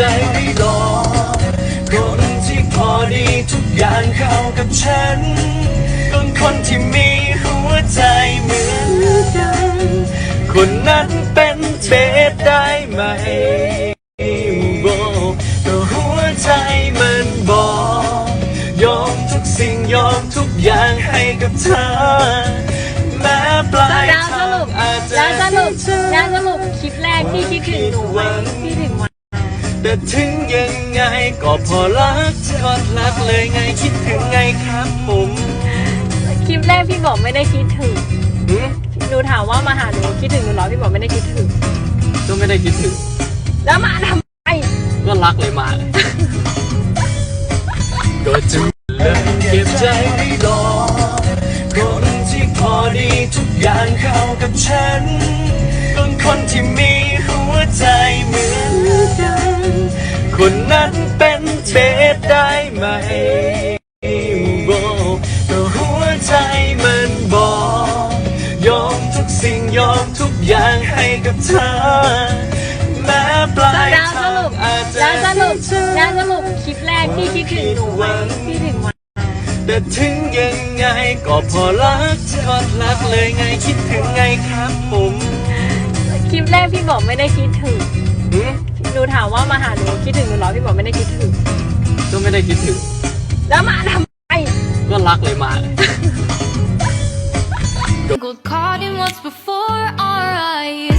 ใจไม่รอคนที่พอดีทุกอย่างเข้ากับฉันคนคนที่มีหัวใจเหมือนกัน คนนั้นเป็นเบสได้ไหมบอกแต่หัวใจมันบอก ยอมทุกสิ่งยอมทุกอย่างให้กับเธอ แม้ปลายแล้วสทางรุปอาจจะแล้วสรุปแล้วสรุปคลิปแรกที่คิดถึงหนูไหมคิดถึง แต่ถึงยังไงก็พอรักเธอก็รักเลยไงคิดถึงไงครับผมคลิปแรกพี่บอกไม่ได้คิดถึงหึหนูถามว่ามาหาหนูคิดถึงหนูเหรอพี่บอกไม่ได้คิดถึง ก็ไม่ได้คิดถึง แล้วมาทำไมก็รักเลยมา ก็จะเลิกเก็บใจไม่รอคนที่พอดีทุกอย่างเข้ากับฉันคนคนที่มี คนนั้นเป็นเบสได้ไหมบอกแต่หัวใจมันบอกยอมทุกสิ่งยอมทุกอย่างให้กับเธอแม้ปลายแล้วสทางรุปอาจจะแล้วสรุปแล้วสรุปคลิปแรกที่คิดถึงหนูไหมคิดถึงวันแต่ถึงยังไงก็พอรักเธอก็รักเลยไงคิดถึงไงครับผม คลิปแรกพี่บอกไม่ได้คิดถึงหึห นูถามว่ามาหาหนูคิดถึงหนูเหรอพี่บอกไม่ได้คิดถึง ก็ไม่ได้คิดถึง แล้วมาทำไม ก็รักเลยมา Gold caught in what's before our eyes.